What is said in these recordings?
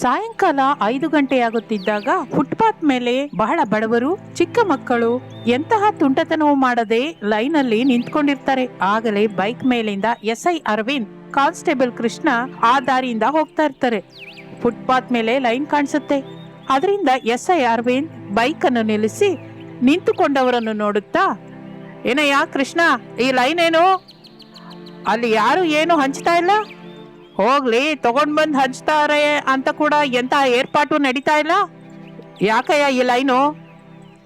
ಸಾಯಂಕಾಲ ಐದು ಗಂಟೆಯಾಗುತ್ತಿದ್ದಾಗ ಫುಟ್ಪಾತ್ ಮೇಲೆ ಬಹಳ ಬಡವರು, ಚಿಕ್ಕ ಮಕ್ಕಳು ಎಂತಹ ತುಂಟತನವೂ ಮಾಡದೆ ಲೈನಲ್ಲಿ ನಿಂತ್ಕೊಂಡಿರ್ತಾರೆ. ಆಗಲೇ ಬೈಕ್ ಮೇಲಿಂದ S I Arvind, constable Krishna ಆ ದಾರಿಯಿಂದ ಹೋಗ್ತಾ ಇರ್ತಾರೆ. ಫುಟ್ಪಾತ್ ಮೇಲೆ ಲೈನ್ ಕಾಣಿಸುತ್ತೆ. ಅದರಿಂದ ಎಸ್ ಐ ಅರವಿಂದ್ ಬೈಕ್ ಅನ್ನು ನಿಲ್ಲಿಸಿ ನಿಂತುಕೊಂಡವರನ್ನು ನೋಡುತ್ತಾ, ಏನಯ್ಯ ಕೃಷ್ಣ, ಈ ಲೈನ್ ಏನು? ಅಲ್ಲಿ ಯಾರು ಏನು ಹಂಚ್ತಾ ಇಲ್ಲ? ಹೋಗ್ಲಿ ತಗೊಂಡ್ ಬಂದ್ ಹಂಚ್ತಾರೆ ಅಂತ ಕೂಡ ಎಂತ ಏರ್ಪಾಟು ನಡೀತಾ ಇಲ್ಲ? ಯಾಕಯ್ಯ ಈ ಲೈನು?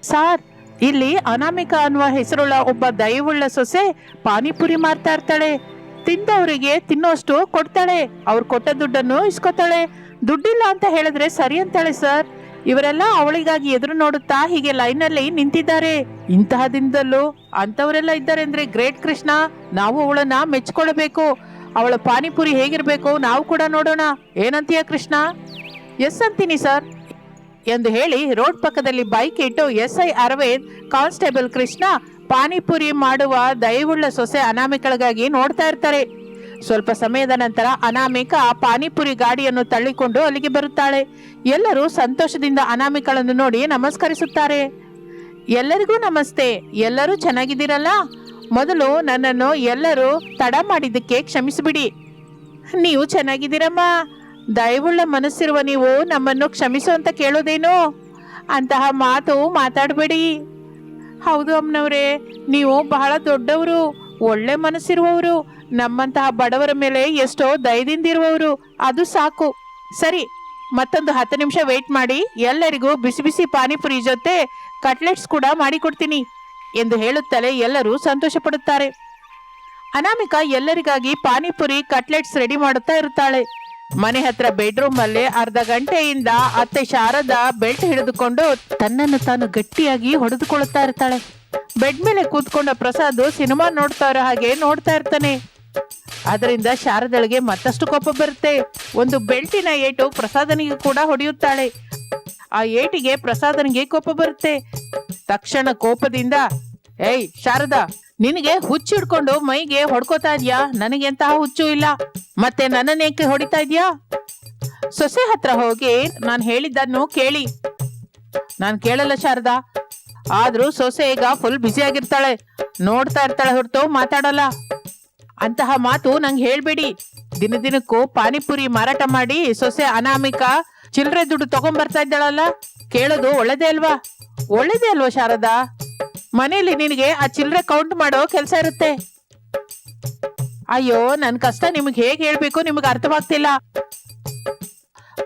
ಸಾರ್, ಇಲ್ಲಿ ಅನಾಮಿಕಾ ಅನ್ನುವ ಹೆಸರುಳ್ಳ ಒಬ್ಬ ದಯವುಳ್ಳ ಸೊಸೆ ಪಾನಿಪುರಿ ಮಾರ್ತಾ ಇರ್ತಾಳೆ. ತಿಂದವರಿಗೆ ತಿನ್ನೋಷ್ಟು ಕೊಡ್ತಾಳೆ. ಅವ್ರು ಕೊಟ್ಟ ದುಡ್ಡನ್ನು ಇಸ್ಕೊತಾಳೆ. ದುಡ್ಡಿಲ್ಲ ಅಂತ ಹೇಳಿದ್ರೆ ಸರಿ ಅಂತಾಳೆ ಸರ್. ಇವರೆಲ್ಲ ಅವಳಿಗಾಗಿ ಎದುರು ನೋಡುತ್ತಾ ಹೀಗೆ ಲೈನಲ್ಲಿ ನಿಂತಿದ್ದಾರೆ. ಇಂತಹ ದಿನದಲ್ಲೂ ಅಂತವರೆಲ್ಲ ಇದ್ದಾರೆ ಅಂದ್ರೆ ಗ್ರೇಟ್ ಕೃಷ್ಣ, ನಾವು ಅವಳನ್ನ ಮೆಚ್ಕೊಳ್ಬೇಕು. ಅವಳ ಪಾನಿಪುರಿ ಹೇಗಿರಬೇಕು ನಾವು ಕೂಡ ನೋಡೋಣ. ಏನಂತೀಯ ಕೃಷ್ಣ? ಎಸ್ ಅಂತೀನಿ ಸರ್. ಎಂದು ಹೇಳಿ ರೋಡ್ ಪಕ್ಕದಲ್ಲಿ ಬೈಕ್ ಇಟ್ಟು S I Arvind, constable Krishna panipuri ಮಾಡುವ ದಯವುಳ್ಳ ಸೊಸೆ ಅನಾಮಿಕಳಿಗಾಗಿ ನೋಡ್ತಾ ಇರ್ತಾರೆ. ಸ್ವಲ್ಪ ಸಮಯದ ನಂತರ ಅನಾಮಿಕ ಪಾನಿಪುರಿ ಗಾಡಿಯನ್ನು ತಳ್ಳಿಕೊಂಡು ಅಲ್ಲಿಗೆ ಬರುತ್ತಾಳೆ. ಎಲ್ಲರೂ ಸಂತೋಷದಿಂದ ಅನಾಮಿಕಳನ್ನು ನೋಡಿ ನಮಸ್ಕರಿಸುತ್ತಾರೆ. ಎಲ್ಲರಿಗೂ ನಮಸ್ತೆ. ಎಲ್ಲರೂ ಚೆನ್ನಾಗಿದ್ದೀರಲ್ಲ? ಮೊದಲು ನನ್ನನ್ನು ಎಲ್ಲರೂ ತಡ ಮಾಡಿದ್ದಕ್ಕೆ ಕ್ಷಮಿಸಿಬಿಡಿ. ನೀವು ಚೆನ್ನಾಗಿದ್ದೀರಮ್ಮ. ದಯವುಳ್ಳ ಮನಸ್ಸಿರುವ ನೀವು ನಮ್ಮನ್ನು ಕ್ಷಮಿಸು ಅಂತ ಕೇಳೋದೇನು? ಅಂತಹ ಮಾತು ಮಾತಾಡಬೇಡಿ. ಹೌದು ಅಮ್ಮನವ್ರೆ, ನೀವು ಬಹಳ ದೊಡ್ಡವರು, ಒಳ್ಳೆ ಮನಸ್ಸಿರುವವರು, ನಮ್ಮಂತಹ ಬಡವರ ಮೇಲೆ ಎಷ್ಟೋ ದಯದಿಂದಿರುವವರು, ಅದು ಸಾಕು. ಸರಿ, ಮತ್ತೊಂದು ಹತ್ತು ನಿಮಿಷ ವೆಯ್ಟ್ ಮಾಡಿ, ಎಲ್ಲರಿಗೂ ಬಿಸಿ ಬಿಸಿ ಪಾನಿಪುರಿ ಜೊತೆ ಕಟ್ಲೆಟ್ಸ್ ಕೂಡ ಮಾಡಿಕೊಡ್ತೀನಿ. ಎಂದು ಹೇಳುತ್ತಲೇ ಎಲ್ಲರೂ ಸಂತೋಷಪಡುತ್ತಾರೆ. ಅನಾಮಿಕ ಎಲ್ಲರಿಗಾಗಿ ಪಾನಿಪುರಿ, ಕಟ್ಲೆಟ್ಸ್ ರೆಡಿ ಮಾಡುತ್ತಾ ಇರುತ್ತಾಳೆ. ಮನೆ ಹತ್ರ ಬೆಡ್ರೂಮ್ ಅಲ್ಲಿ ಅರ್ಧ ಗಂಟೆಯಿಂದ ಅತ್ತೆ ಶಾರದಾ ಬೆಲ್ಟ್ ಹಿಡಿದುಕೊಂಡು ತನ್ನನ್ನು ತಾನು ಗಟ್ಟಿಯಾಗಿ ಹೊಡೆದುಕೊಳ್ಳುತ್ತಾ ಇರ್ತಾಳೆ. ಬೆಡ್ ಮೇಲೆ ಕೂತ್ಕೊಂಡ ಪ್ರಸಾದ್ ಸಿನಿಮಾ ನೋಡ್ತಾ ಇರೋ ಹಾಗೆ ನೋಡ್ತಾ ಇರ್ತಾನೆ. ಅದರಿಂದ ಶಾರದಳಿಗೆ ಮತ್ತಷ್ಟು ಕೋಪ ಬರುತ್ತೆ. ಒಂದು ಬೆಲ್ಟಿನ ಏಟು ಪ್ರಸಾದನಿಗೆ ಕೂಡ ಹೊಡೆಯುತ್ತಾಳೆ. ಆ ಏಟಿಗೆ ಪ್ರಸಾದನಿಗೆ ಕೋಪ ಬರುತ್ತೆ. ತಕ್ಷಣ ಕೋಪದಿಂದ, ಏಯ್, ಶಾರದಾ, ನಿನಗೆ ಹುಚ್ಚು ಹಿಡ್ಕೊಂಡು ಮೈಗೆ ಹೊಡ್ಕೋತಾ ಇದ್ಯಾ? ನನಗೆ ಎಂತಹ ಹುಚ್ಚು ಇಲ್ಲ. ಮತ್ತೆ ನನ್ನನ್ನೇಕೆ ಹೊಡಿತಾ ಇದ್ಯಾ? ಸೊಸೆ ಹತ್ರ ಹೋಗಿ ನಾನು ಹೇಳಿದ್ದನ್ನು ಕೇಳಿ. ನಾನು ಕೇಳಲ್ಲ ಶಾರದಾ. ಆದ್ರೂ ಸೊಸೆ ಈಗ ಫುಲ್ ಬ್ಯುಸಿ ಆಗಿರ್ತಾಳೆ. ನೋಡ್ತಾ ಇರ್ತಾಳೆ ಹೊರತು ಮಾತಾಡಲ್ಲ. ಅಂತಹ ಮಾತು ನಂಗೆ ಹೇಳ್ಬೇಡಿ. ದಿನ ದಿನಕ್ಕೂ ಪಾನಿಪುರಿ ಮಾರಾಟ ಮಾಡಿ ಸೊಸೆ ಅನಾಮಿಕಾ ಚಿಲ್ಲರೆ ದುಡ್ಡು ತಗೊಂಡ್ಬರ್ತಾ ಇದ್ದಾಳಲ್ಲ? ಕೇಳೋದು ಒಳ್ಳೇದೇ ಅಲ್ವಾ? ಒಳ್ಳೇದೇ ಅಲ್ವಾ ಶಾರದಾ? ಮನೆಯಲ್ಲಿ ನಿನಗೆ ಆ ಚಿಲ್ಲರೆ ಕೌಂಟ್ ಮಾಡೋ ಕೆಲಸ ಇರುತ್ತೆ. ಅಯ್ಯೋ, ನನ್ ಕಷ್ಟ ನಿಮಗೆ ಹೇಗೆ ಹೇಳ್ಬೇಕು ನಿಮಗೆ ಅರ್ಥವಾಗ್ತಿಲ್ಲ.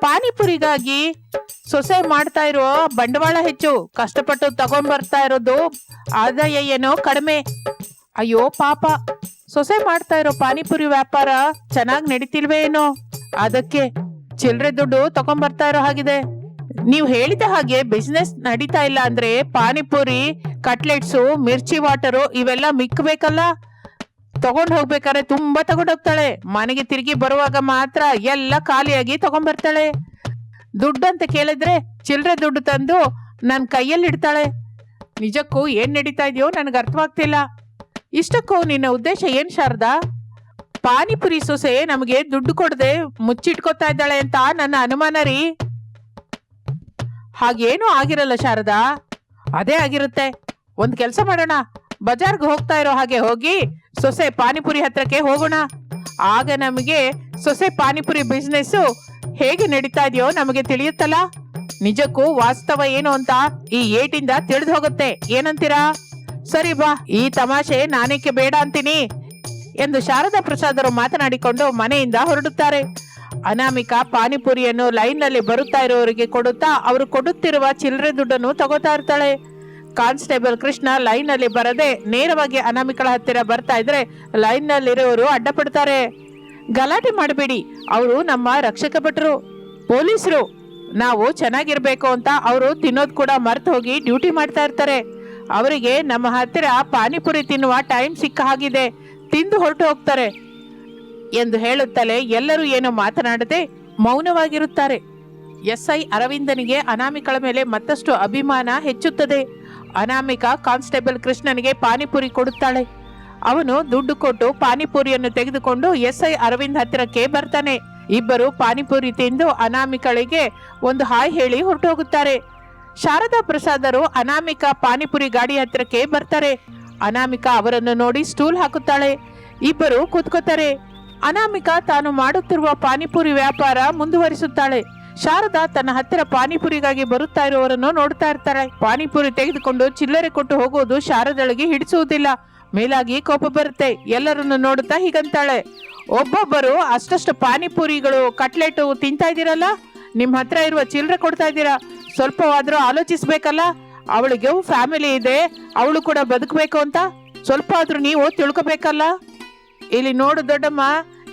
ಪಾನಿಪುರಿಗಾಗಿ ಸೊಸೆ ಮಾಡ್ತಾ ಇರೋ ಬಂಡವಾಳ ಹೆಚ್ಚು. ಕಷ್ಟಪಟ್ಟು ತಗೊಂಡ್ಬರ್ತಾ ಇರೋದು ಆದಾಯ ಏನೋ ಕಡಿಮೆ. ಅಯ್ಯೋ, ಪಾಪ. ಸೊಸೆ ಮಾಡ್ತಾ ಇರೋ ಪಾನಿಪುರಿ ವ್ಯಾಪಾರ ಚೆನ್ನಾಗಿ ನಡೀತಿಲ್ವೇ ಏನೋ? ಅದಕ್ಕೆ ಚಿಲ್ಲರೆ ದುಡ್ಡು ತಗೊಂಡ್ಬರ್ತಾ ಇರೋ ಹಾಗಿದೆ. ನೀವು ಹೇಳಿದ ಹಾಗೆ ಬಿಸ್ನೆಸ್ ನಡೀತಾ ಇಲ್ಲ ಅಂದ್ರೆ ಪಾನಿಪುರಿ ಕಟ್ಲೆಟ್ಸು ಮಿರ್ಚಿ ವಾಟರು ಇವೆಲ್ಲ ಮಿಕ್ಕಬೇಕಲ್ಲ ತಗೊಂಡ್ ಹೋಗ್ಬೇಕಾದ್ರೆ ತುಂಬಾ ತಗೊಂಡ್ ಹೋಗ್ತಾಳೆ. ಮನೆಗೆ ತಿರುಗಿ ಬರುವಾಗ ಮಾತ್ರ ಎಲ್ಲ ಖಾಲಿಯಾಗಿ ತಗೊಂಡ್ ಬರ್ತಾಳೆ. ದುಡ್ಡು ಅಂತ ಕೇಳಿದ್ರೆ ಚಿಲ್ಲರೆ ದುಡ್ಡು ತಂದು ನನ್ನ ಕೈಯಲ್ಲಿ ಇಡ್ತಾಳೆ. ನಿಜಕ್ಕೂ ಏನ್ ನಡೀತಾ ಇದೆಯೋ ನನಗೆ ಅರ್ಥವಾಗ್ತಿಲ್ಲ ಇಷ್ಟಕ್ಕೂ ನಿನ್ನ ಉದ್ದೇಶ ಏನ್ ಶಾರದಾ? ಪಾನಿಪುರಿ ಸೊಸೆ ನಮಗೆ ದುಡ್ಡು ಕೊಡದೆ ಮುಚ್ಚಿಟ್ಕೋತಾ ಇದ್ದಾಳೆ ಅಂತ ನನ್ನ ಅನುಮಾನ ರೀ. ಹಾಗೇನೂ ಆಗಿರಲ್ಲ ಶಾರದಾ. ಅದೇ ಆಗಿರುತ್ತೆ. ಒಂದ್ ಕೆಲಸ ಮಾಡೋಣ. ಬಜಾರ್ಗೆ ಹೋಗ್ತಾ ಇರೋ ಹಾಗೆ ಹೋಗಿ ಸೊಸೆ ಪಾನಿಪುರಿ ಹತ್ರಕ್ಕೆ ಹೋಗೋಣ. ಆಗ ನಮಗೆ ಸೊಸೆ ಪಾನಿಪುರಿ ಬಿಸ್ನೆಸ್ ಹೇಗೆ ನಡೀತಾ ಇದೆಯೋ ನಮಗೆ ತಿಳಿಯುತ್ತಲ್ಲ. ನಿಜಕ್ಕೂ ವಾಸ್ತವ ಏನು ಅಂತ ಈ ಏಟಿಂದ ತಿಳಿದು ಹೋಗುತ್ತೆ. ಏನಂತೀರಾ? ಸರಿ ಬಾ, ಈ ತಮಾಷೆ ನಾನೇಕೆ ಬೇಡ ಅಂತೀನಿ. ಎಂದು ಶಾರದಾ ಪ್ರಸಾದರು ಮಾತನಾಡಿಕೊಂಡು ಮನೆಯಿಂದ ಹೊರಡುತ್ತಾರೆ. ಅನಾಮಿಕ ಪಾನಿಪುರಿಯನ್ನು ಲೈನ್ನಲ್ಲಿ ಬರುತ್ತಾ ಇರುವವರಿಗೆ ಕೊಡುತ್ತಾ ಅವರು ಕೊಡುತ್ತಿರುವ ಚಿಲ್ಲರೆ ದುಡ್ಡನ್ನು ತಗೋತಾ ಇರ್ತಾಳೆ. ಕಾನ್ಸ್ಟೇಬಲ್ ಕೃಷ್ಣ ಲೈನ್ನಲ್ಲಿ ಬರದೆ ನೇರವಾಗಿ ಅನಾಮಿಕಳ ಹತ್ತಿರ ಬರ್ತಾ ಇದ್ರೆ ಲೈನ್ ನಲ್ಲಿರುವವರು ಅಡ್ಡಪಡ್ತಾರೆ. ಗಲಾಟೆ ಮಾಡಬೇಡಿ, ಅವರು ನಮ್ಮ ರಕ್ಷಕ ಭಟ್ರು. ಪೊಲೀಸರು, ನಾವು ಚೆನ್ನಾಗಿರ್ಬೇಕು ಅಂತ ಅವರು ತಿನ್ನೋದು ಕೂಡ ಮರೆತು ಹೋಗಿ ಡ್ಯೂಟಿ ಮಾಡ್ತಾ ಇರ್ತಾರೆ. ಅವರಿಗೆ ನಮ್ಮ ಹತ್ತಿರ ಪಾನಿಪುರಿ ತಿನ್ನುವ ಟೈಮ್ ಸಿಕ್ಕ ಹಾಗಿದೆ. ತಿಂದು ಹೊರಟು ಹೋಗ್ತಾರೆ ಎಂದು ಹೇಳುತ್ತಲೇ ಎಲ್ಲರೂ ಏನು ಮಾತನಾಡದೆ ಮೌನವಾಗಿರುತ್ತಾರೆ. ಎಸ್ ಐ ಅರವಿಂದನಿಗೆ ಅನಾಮಿಕಳ ಮೇಲೆ ಮತ್ತಷ್ಟು ಅಭಿಮಾನ ಹೆಚ್ಚುತ್ತದೆ. ಅನಾಮಿಕಾ ಕಾನ್ಸ್ಟೇಬಲ್ ಕೃಷ್ಣನಿಗೆ ಪಾನಿಪುರಿ ಕೊಡುತ್ತಾಳೆ. ಅವನು ದುಡ್ಡು ಕೊಟ್ಟು ಪಾನಿಪುರಿಯನ್ನು ತೆಗೆದುಕೊಂಡು ಎಸ್ ಐ ಅರವಿಂದ್ ಹತ್ತಿರಕ್ಕೆ ಬರ್ತಾನೆ. ಇಬ್ಬರು ಪಾನಿಪುರಿ ತಿಂದು ಅನಾಮಿಕಳಿಗೆ ಒಂದು ಹಾಯ್ ಹೇಳಿ ಹೊರಟು ಹೋಗುತ್ತಾರೆ. ಶಾರದಾ ಪ್ರಸಾದರು ಅನಾಮಿಕಾ ಪಾನಿಪುರಿ ಗಾಡಿ ಹತ್ತಿರಕ್ಕೆ ಬರ್ತಾರೆ. ಅನಾಮಿಕಾ ಅವರನ್ನು ನೋಡಿ ಸ್ಟೂಲ್ ಹಾಕುತ್ತಾಳೆ. ಇಬ್ಬರು ಕೂತ್ಕೋತಾರೆ. ಅನಾಮಿಕ ತಾನು ಮಾಡುತ್ತಿರುವ ಪಾನಿಪುರಿ ವ್ಯಾಪಾರ ಮುಂದುವರಿಸುತ್ತಾಳೆ. ಶಾರದಾ ತನ್ನ ಹತ್ತಿರ ಪಾನಿಪುರಿಗಾಗಿ ಬರುತ್ತಾ ಇರುವವರನ್ನು ನೋಡ್ತಾ ಇರ್ತಾಳೆ. ಪಾನಿಪುರಿ ತೆಗೆದುಕೊಂಡು ಚಿಲ್ಲರೆ ಕೊಟ್ಟು ಹೋಗುವುದು ಶಾರದಳಿಗೆ ಹಿಡಿಸುವುದಿಲ್ಲ. ಮೇಲಾಗಿ ಕೋಪ ಬರುತ್ತೆ. ಎಲ್ಲರನ್ನು ನೋಡುತ್ತಾ ಹೀಗಂತಾಳೆ. ಒಬ್ಬೊಬ್ಬರು ಅಷ್ಟಷ್ಟು ಪಾನಿಪುರಿಗಳು, ಕಟ್ಲೆಟು ತಿಂತಾ ಇದ್ದೀರಲ್ಲ? ನಿಮ್ಮ ಹತ್ರ ಇರುವ ಚಿಲ್ಲರೆ ಕೊಡ್ತಾ ಇದ್ದೀರಾ? ಸ್ವಲ್ಪವಾದರೂ ಆಲೋಚಿಸ್ಬೇಕಲ್ಲ? ಅವಳಿಗೆ ಫ್ಯಾಮಿಲಿ ಇದೆ, ಅವಳು ಕೂಡ ಬದುಕಬೇಕು ಅಂತ? ಸ್ವಲ್ಪ ಆದ್ರೂ ನೀವು ತಿಳ್ಕೊಬೇಕಲ್ಲ? ಇಲ್ಲಿ ನೋಡು ದೊಡ್ಡಮ್ಮ,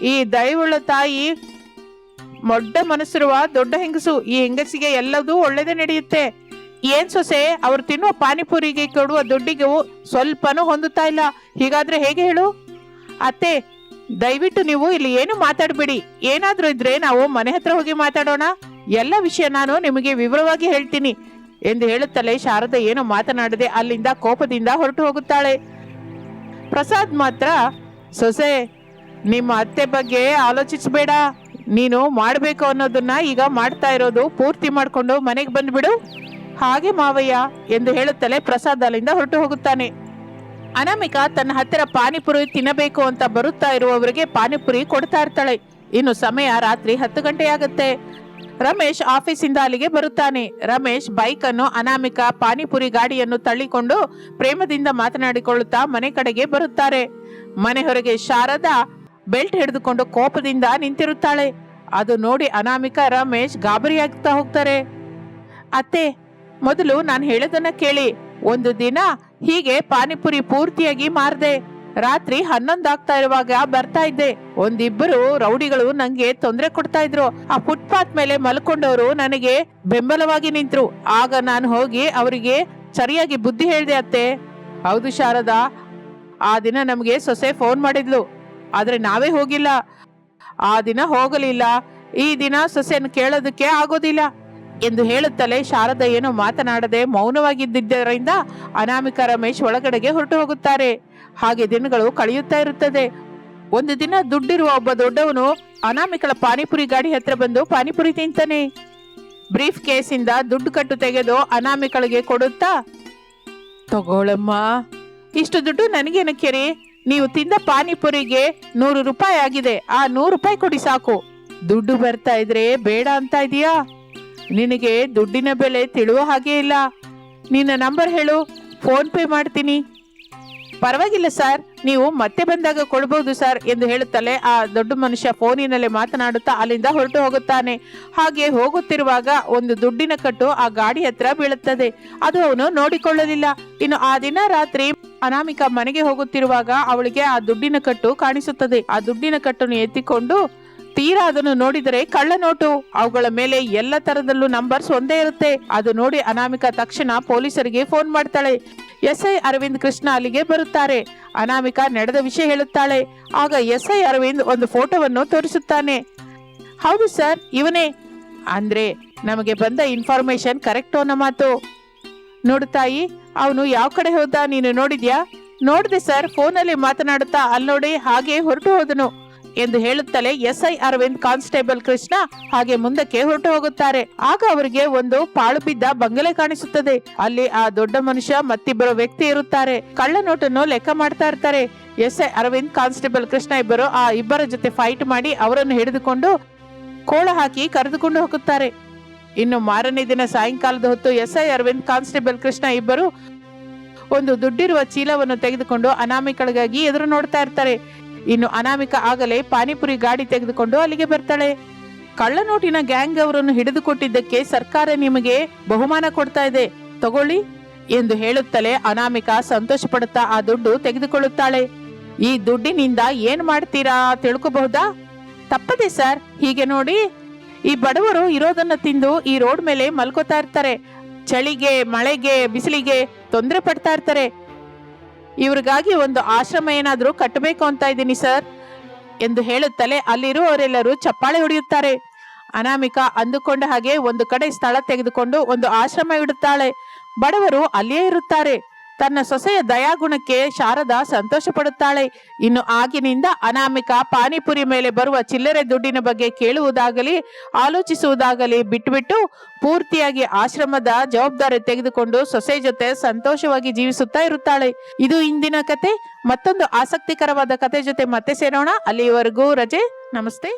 ಈ ದಯವುಳ್ಳ ತಾಯಿ ಮೊಡ್ಡ ಮನಸ್ಸಿರುವ ದೊಡ್ಡ ಹೆಂಗಸು, ಈ ಹೆಂಗಸಿಗೆ ಎಲ್ಲದೂ ಒಳ್ಳೇದೇ ನಡೆಯುತ್ತೆ. ಏನ್ ಸೊಸೆ, ಅವ್ರು ತಿನ್ನುವ ಪಾನಿಪುರಿಗೆ ಕೊಡುವ ದುಡ್ಡಿಗೆ ಸ್ವಲ್ಪನೂ ಹೊಂದುತ್ತಾ ಇಲ್ಲ. ಹೀಗಾದ್ರೆ ಹೇಗೆ ಹೇಳು? ಅತ್ತೆ, ದಯವಿಟ್ಟು ನೀವು ಇಲ್ಲಿ ಏನು ಮಾತಾಡಬೇಡಿ. ಏನಾದ್ರೂ ಇದ್ರೆ ನಾವು ಮನೆ ಹತ್ರ ಹೋಗಿ ಮಾತಾಡೋಣ. ಎಲ್ಲ ವಿಷಯ ನಾನು ನಿಮಗೆ ವಿವರವಾಗಿ ಹೇಳ್ತೀನಿ. ಎಂದು ಹೇಳುತ್ತಲೇ ಶಾರದಾ ಏನು ಮಾತನಾಡದೆ ಅಲ್ಲಿಂದ ಕೋಪದಿಂದ ಹೊರಟು ಹೋಗುತ್ತಾಳೆ. ಪ್ರಸಾದ್ ಮಾತ್ರ, ಸೊಸೆ, ನಿಮ್ಮ ಅತ್ತೆ ಬಗ್ಗೆ ಆಲೋಚಿಸಬೇಡ. ನೀನು ಮಾಡಬೇಕು ಅನ್ನೋದನ್ನ ಈಗ ಮಾಡ್ತಾ ಇರೋದು ಪೂರ್ತಿ ಮಾಡಿಕೊಂಡು ಮನೆಗೆ ಬಂದ್ಬಿಡು. ಹಾಗೆ ಮಾವಯ್ಯ ಎಂದು ಹೇಳುತ್ತಲೇ ಪ್ರಸಾದ್ ಅಲ್ಲಿಂದ ಹೊರಟು ಹೋಗುತ್ತಾನೆ. ಅನಾಮಿಕಾ ತನ್ನ ಹತ್ತಿರ ಪಾನಿಪುರಿ ತಿನ್ನಬೇಕು ಅಂತ ಬರುತ್ತಾ ಇರುವವರಿಗೆ ಪಾನಿಪುರಿ ಕೊಡ್ತಾ ಇರ್ತಾಳೆ. ಇನ್ನು ಸಮಯ ರಾತ್ರಿ ಹತ್ತು ಗಂಟೆಯಾಗುತ್ತೆ. ರಮೇಶ್ ಆಫೀಸಿಂದ ಅಲ್ಲಿಗೆ ಬರುತ್ತಾನೆ. ರಮೇಶ್ ಬೈಕ್ ಅನ್ನು ಅನಾಮಿಕ ಪಾನಿಪುರಿ ಗಾಡಿಯನ್ನು ತಳ್ಳಿಕೊಂಡು ಪ್ರೇಮದಿಂದ ಮಾತನಾಡಿಕೊಳ್ಳುತ್ತಾ ಮನೆ ಕಡೆಗೆ ಬರುತ್ತಾರೆ. ಮನೆ ಹೊರಗೆ ಶಾರದಾ ಬೆಲ್ಟ್ ಹಿಡಿದುಕೊಂಡು ಕೋಪದಿಂದ ನಿಂತಿರುತ್ತಾಳೆ. ಅದು ನೋಡಿ ಅನಾಮಿಕ ರಮೇಶ್ ಗಾಬರಿಯಾಗ್ತಾ ಹೋಗ್ತಾರೆ. ಅತ್ತೆ, ಮೊದಲು ನಾನು ಹೇಳೋದನ್ನ ಕೇಳಿ. ಒಂದು ದಿನ ಹೀಗೆ ಪಾನಿಪುರಿ ಪೂರ್ತಿಯಾಗಿ ಮಾರ್ದೆ. ರಾತ್ರಿ ಹನ್ನೊಂದಾಗ್ತಾ ಇರುವಾಗ ಬರ್ತಾ ಇದ್ದೆ. ಒಂದಿಬ್ಬರು ರೌಡಿಗಳು ನಂಗೆ ತೊಂದರೆ ಕೊಡ್ತಾ ಇದ್ರು. ಆ ಫುಟ್ಪಾತ್ ಮೇಲೆ ಮಲ್ಕೊಂಡವರು ನನಗೆ ಬೆಂಬಲವಾಗಿ ನಿಂತರು. ಆಗ ನಾನು ಹೋಗಿ ಅವರಿಗೆ ಸರಿಯಾಗಿ ಬುದ್ಧಿ ಹೇಳಿದೆ, ಅತ್ತೆ, ಹೌದು ಶಾರದಾ, ಆ ದಿನ ನಮಗೆ ಸೊಸೆ ಫೋನ್ ಮಾಡಿದ್ಲು. ಆದ್ರೆ ನಾವೇ ಹೋಗಿಲ್ಲ. ಆ ದಿನ ಹೋಗಲಿಲ್ಲ. ಈ ದಿನ ಸೊಸೆಯನ್ನು ಕೇಳೋದಕ್ಕೆ ಆಗೋದಿಲ್ಲ. ಎಂದು ಹೇಳುತ್ತಲೇ ಶಾರದಾ ಏನೋ ಮಾತನಾಡದೆ ಮೌನವಾಗಿದ್ದರಿಂದ ಅನಾಮಿಕ ರಮೇಶ್ ಒಳಗಡೆಗೆ ಹೊರಟು ಹೋಗುತ್ತಾರೆ. ಹಾಗೆ ದಿನಗಳು ಕಳೆಯುತ್ತಾ ಇರುತ್ತದೆ. ಒಂದು ದಿನ ದುಡ್ಡಿರುವ ಒಬ್ಬ ದೊಡ್ಡವನು ಅನಾಮಿಕಳ ಪಾನಿಪುರಿ ಗಾಡಿ ಹತ್ರ ಬಂದು ಪಾನಿಪುರಿ ತಿಂತಾನೆ. ಬ್ರೀಫ್ ಕೇಸಿಂದ ದುಡ್ಡು ಕಟ್ಟು ತೆಗೆದು ಅನಾಮಿಕಳಿಗೆ ಕೊಡುತ್ತಾ, ತಗೋಳಮ್ಮ, ಇಷ್ಟು ದುಡ್ಡು ನನಗೇನಕ್ಕೆ ರೀ ನೀವು ತಿಂದ ಪಾನಿಪುರಿಗೆ ನೂರು ರೂಪಾಯಿ ಆಗಿದೆ. ಆ ನೂರು ರೂಪಾಯಿ ಕೊಡಿ ಸಾಕು. ದುಡ್ಡು ಬರ್ತಾ ಇದ್ರೆ ಬೇಡ ಅಂತ ಇದೀಯಾ? ನಿನಗೆ ದುಡ್ಡಿನ ಬೆಲೆ ತಿಳುವ ಹಾಗೆ ಇಲ್ಲ. ನಿನ್ನ ನಂಬರ್ ಹೇಳು. ಫೋನ್ ಪೇ ಮಾಡ್ತೀನಿ. ಪರವಾಗಿಲ್ಲ ಸರ್ ನೀವು ಮತ್ತೆ ಬಂದಾಗ ಕೊಡ್ಬೋದು ಸರ್ ಎಂದು ಹೇಳುತ್ತಲೇ ಆ ದೊಡ್ಡ ಮನುಷ್ಯ ಫೋನಿನಲ್ಲಿ ಮಾತನಾಡುತ್ತಾ ಅಲ್ಲಿಂದ ಹೊರಟು ಹೋಗುತ್ತಾನೆ. ಹಾಗೆ ಹೋಗುತ್ತಿರುವಾಗ ಒಂದು ದುಡ್ಡಿನ ಕಟ್ಟು ಆ ಗಾಡಿ ಹತ್ರ ಬೀಳುತ್ತದೆ. ಅದು ಅವನು ನೋಡಿಕೊಳ್ಳಲಿಲ್ಲ. ಇನ್ನು ಆ ದಿನ ರಾತ್ರಿ ಅನಾಮಿಕ ಮನೆಗೆ ಹೋಗುತ್ತಿರುವಾಗ ಅವಳಿಗೆ ಆ ದುಡ್ಡಿನ ಕಟ್ಟು ಕಾಣಿಸುತ್ತದೆ. ಆ ದುಡ್ಡಿನ ಕಟ್ಟನ್ನು ಎತ್ತಿಕೊಂಡು ತೀರಾ ಅದನ್ನು ನೋಡಿದರೆ ಕಳ್ಳ ನೋಟು ಅವುಗಳ ಮೇಲೆ ಎಲ್ಲ ತರದಲ್ಲೂ ನಂಬರ್ಸ್ ಒಂದೇ ಇರುತ್ತೆ. ಅದು ನೋಡಿ ಅನಾಮಿಕಾ ತಕ್ಷಣ ಪೊಲೀಸರಿಗೆ ಫೋನ್ ಮಾಡ್ತಾಳೆ. ಎಸ್ ಐ ಅರವಿಂದ್ ಕೃಷ್ಣ ಅಲ್ಲಿಗೆ ಬರುತ್ತಾರೆ. ಅನಾಮಿಕಾ ನಡೆದ ವಿಷಯ ಹೇಳುತ್ತಾಳೆ. ಆಗ ಎಸ್ ಐ ಅರವಿಂದ್ ಒಂದು ಫೋಟೋವನ್ನು ತೋರಿಸುತ್ತಾನೆ. ಹೌದು ಸರ್, ಇವನೇ. ಅಂದ್ರೆ ನಮಗೆ ಬಂದ ಇನ್ಫಾರ್ಮೇಶನ್ ಕರೆಕ್ಟ್ ಅನ್ನೋ ಮಾತು. ನೋಡು ತಾಯಿ, ಅವನು ಯಾವ ಕಡೆ ಹೋದ ನೀನು ನೋಡಿದ್ಯಾ? ನೋಡಿದೆ ಸರ್, ಫೋನಲ್ಲಿ ಮಾತನಾಡುತ್ತಾ ಅಲ್ಲಿ ನೋಡಿ ಹಾಗೆ ಹೊರಟು ಹೋದನು. ಎಂದು ಹೇಳುತ್ತಲೇ ಎಸ್ಐ ಅರವಿಂದ್ ಕಾನ್ಸ್ಟೇಬಲ್ ಕೃಷ್ಣ ಹಾಗೆ ಮುಂದಕ್ಕೆ ಹೊರಟು ಹೋಗುತ್ತಾರೆ. ಆಗ ಅವರಿಗೆ ಒಂದು ಪಾಳು ಬಿದ್ದ ಬಂಗಲೆ ಕಾಣಿಸುತ್ತದೆ. ಅಲ್ಲಿ ಆ ದೊಡ್ಡ ಮನುಷ್ಯ ಮತ್ತಿಬ್ಬರು ವ್ಯಕ್ತಿ ಇರುತ್ತಾರೆ. ಕಳ್ಳ ನೋಟನ್ನು ಲೆಕ್ಕ ಮಾಡ್ತಾ ಇರ್ತಾರೆ. S I Arvind constable Krishna ಇಬ್ಬರು ಆ ಇಬ್ಬರ ಜೊತೆ ಫೈಟ್ ಮಾಡಿ ಅವರನ್ನು ಹಿಡಿದುಕೊಂಡು ಕೋಳ ಹಾಕಿ ಕರೆದುಕೊಂಡು ಹೋಗುತ್ತಾರೆ. ಇನ್ನು ಮಾರನೇ ದಿನ ಸಾಯಂಕಾಲದ ಹೊತ್ತು S I Arvind constable Krishna ಇಬ್ಬರು ಒಂದು ದುಡ್ಡಿರುವ ಚೀಲವನ್ನು ತೆಗೆದುಕೊಂಡು ಅನಾಮಿಕಳಿಗಾಗಿ ಎದುರು ನೋಡ್ತಾ ಇರ್ತಾರೆ. ಇನ್ನು ಅನಾಮಿಕ ಆಗಲೇ ಪಾನಿಪುರಿ ಗಾಡಿ ತೆಗೆದುಕೊಂಡು ಅಲ್ಲಿಗೆ ಬರ್ತಾಳೆ. ಕಳ್ಳನೋಟಿನ ಗ್ಯಾಂಗ್ ಅವರನ್ನು ಹಿಡಿದುಕೊಟ್ಟಿದ್ದಕ್ಕೆ ಸರ್ಕಾರ ನಿಮಗೆ ಬಹುಮಾನ ಕೊಡ್ತಾ ಇದೆ. ತಗೊಳ್ಳಿ ಎಂದು ಹೇಳುತ್ತಲೇ ಅನಾಮಿಕ ಸಂತೋಷ ಪಡುತ್ತಾ ಆ ದುಡ್ಡು ತೆಗೆದುಕೊಳ್ಳುತ್ತಾಳೆ. ಈ ದುಡ್ಡಿನಿಂದ ಏನ್ ಮಾಡ್ತೀರಾ ತಿಳ್ಕೋಬಹುದಾ? ತಪ್ಪದೆ ಸರ್, ಹೀಗೆ ನೋಡಿ. ಈ ಬಡವರು ಇರೋದನ್ನ ತಿಂದು ಈ ರೋಡ್ ಮೇಲೆ ಮಲ್ಕೋತಾ ಇರ್ತಾರೆ. ಚಳಿಗೆ, ಮಳೆಗೆ, ಬಿಸಿಲಿಗೆ ತೊಂದರೆ ಪಡ್ತಾ ಇರ್ತಾರೆ. ಇವ್ರಿಗಾಗಿ ಒಂದು ಆಶ್ರಮ ಏನಾದರೂ ಕಟ್ಟಬೇಕು ಅಂತ ಇದ್ದೀನಿ, ಸರ್, ಎಂದು ಹೇಳುತ್ತಲೇ ಅಲ್ಲಿರುವವರೆಲ್ಲರೂ ಚಪ್ಪಾಳೆ ಹೊಡೆಯುತ್ತಾರೆ. ಅನಾಮಿಕಾ ಅಂದುಕೊಂಡ ಹಾಗೆ ಒಂದು ಕಡೆ ಸ್ಥಳ ತೆಗೆದುಕೊಂಡು ಒಂದು ಆಶ್ರಮ ಇಡುತ್ತಾಳೆ. ಬಡವರು ಅಲ್ಲಿಯೇ ಇರುತ್ತಾರೆ. ತನ್ನ ಸೊಸೆಯ ದಯಾಗುಣಕ್ಕೆ ಶಾರದಾ ಸಂತೋಷ ಪಡುತ್ತಾಳೆ ಇನ್ನು ಆಗಿನಿಂದ ಅನಾಮಿಕ ಪಾನಿಪುರಿ ಮೇಲೆ ಬರುವ ಚಿಲ್ಲರೆ ದುಡ್ಡಿನ ಬಗ್ಗೆ ಕೇಳುವುದಾಗಲಿ, ಆಲೋಚಿಸುವುದಾಗಲಿ ಬಿಟ್ಟುಬಿಟ್ಟು ಪೂರ್ತಿಯಾಗಿ ಆಶ್ರಮದ ಜವಾಬ್ದಾರಿ ತೆಗೆದುಕೊಂಡು ಸೊಸೆ ಜೊತೆ ಸಂತೋಷವಾಗಿ ಜೀವಿಸುತ್ತಾ ಇರುತ್ತಾಳೆ. ಇದು ಇಂದಿನ ಕತೆ. ಮತ್ತೊಂದು ಆಸಕ್ತಿಕರವಾದ ಕತೆ ಜೊತೆ ಮತ್ತೆ ಸೇರೋಣ. ಅಲ್ಲಿಯವರೆಗೂ ರಜೆ. ನಮಸ್ತೆ.